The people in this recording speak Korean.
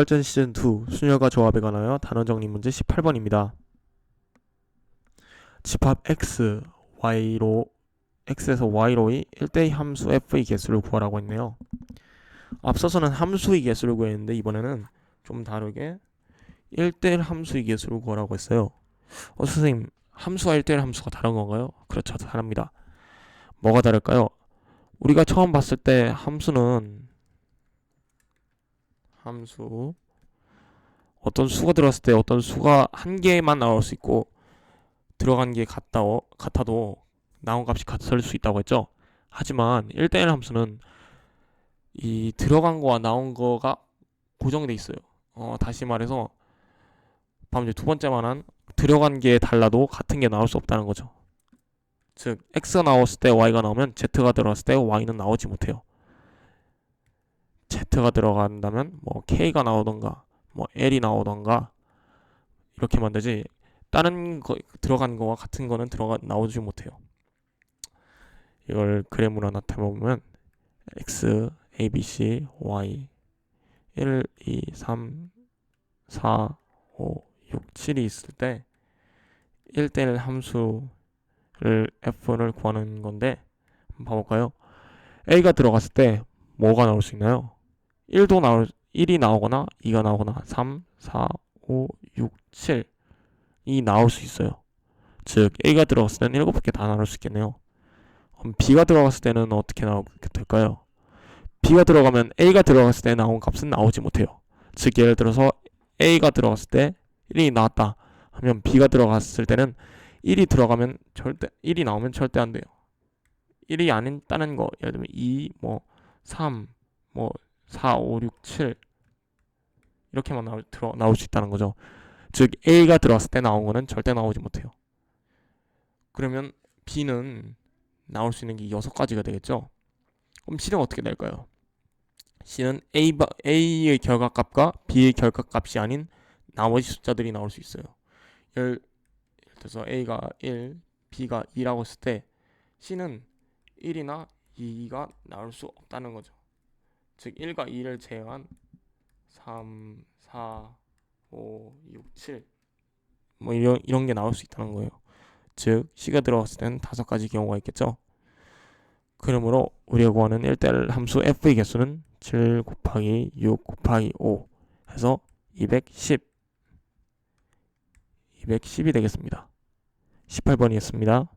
열전 시즌 2 순열과 조합에 관하여 단어 정리 문제 18번입니다. 집합 x, y로 x에서 y로의 1대2 함수 f의 개수를 구하라고 했네요. 앞서서는 함수의 개수를 구했는데 이번에는 좀 다르게 1대1 함수의 개수를 구하라고 했어요. 어 선생님 함수와 1대1 함수가 다른 건가요? 그렇죠 다릅니다. 뭐가 다를까요? 우리가 처음 봤을 때 함수는 함수 어떤 수가 들어갔을 때 어떤 수가 한 개만 나올 수 있고 들어간 게 같다 같아도 나온 값이 같을 수 있다고 했죠. 하지만 1대1 함수는 이 들어간 거와 나온 거가 고정돼 있어요. 어, 다시 말해서 방금 이제 두 번째 말한 들어간 게 달라도 같은 게 나올 수 없다는 거죠. 즉 x가 나왔을 때 y가 나오면 z가 들어갔을 때 y는 나오지 못해요. Z가 들어간다면 뭐 k가 나오던가 뭐 l이 나오던가 이렇게 만들지 다른 거 들어간 거와 같은 거는 들어가 나오지 못해요. 이걸 그래프로 나타내 보면 x, a, b, c, y 1, 2, 3, 4, 5, 6, 7이 있을 때 1대1 함수를 f를 구하는 건데 한번 봐볼까요? a가 들어갔을 때 뭐가 나올 수 있나요? 1도 나올 1이 나오거나 2가 나오거나 3, 4, 5, 6, 7이 나올 수 있어요. 즉 a가 들어갔을 때는 7개 다 나올 수 있겠네요. 그럼 b가 들어갔을 때는 어떻게 나오게 될까요? b가 들어가면 a가 들어갔을 때 나온 값은 나오지 못해요. 즉 예를 들어서 a가 들어갔을 때 1이 나왔다 하면 b가 들어갔을 때는 1이 들어가면 절대 1이 나오면 절대 안 돼요. 1이 아닌 다른 거 예를 들면 2, 뭐 3, 뭐 4, 5, 6, 7 이렇게만 나올, 들어, 나올 수 있다는 거죠. 즉 A가 들어왔을 때 나온 거는 절대 나오지 못해요. 그러면 B는 나올 수 있는 게 여섯 가지가 되겠죠. 그럼 C는 어떻게 될까요? C는 A, A의 결과값과 B의 결과값이 아닌 나머지 숫자들이 나올 수 있어요. 예를 들어서 A가 1, B가 2라고 했을 때 C는 1이나 2가 나올 수 없다는 거죠. 즉 1과 2를 제외한 3, 4, 5, 6, 7 뭐 이런 이런 게 나올 수 있다는 거예요. 즉 C가 들어갔을 때는 다섯 가지 경우가 있겠죠. 그러므로 우리가 구하는 1대1 함수 f의 개수는 7 곱하기 6 곱하기 5 해서 210 210이 되겠습니다. 18번이었습니다.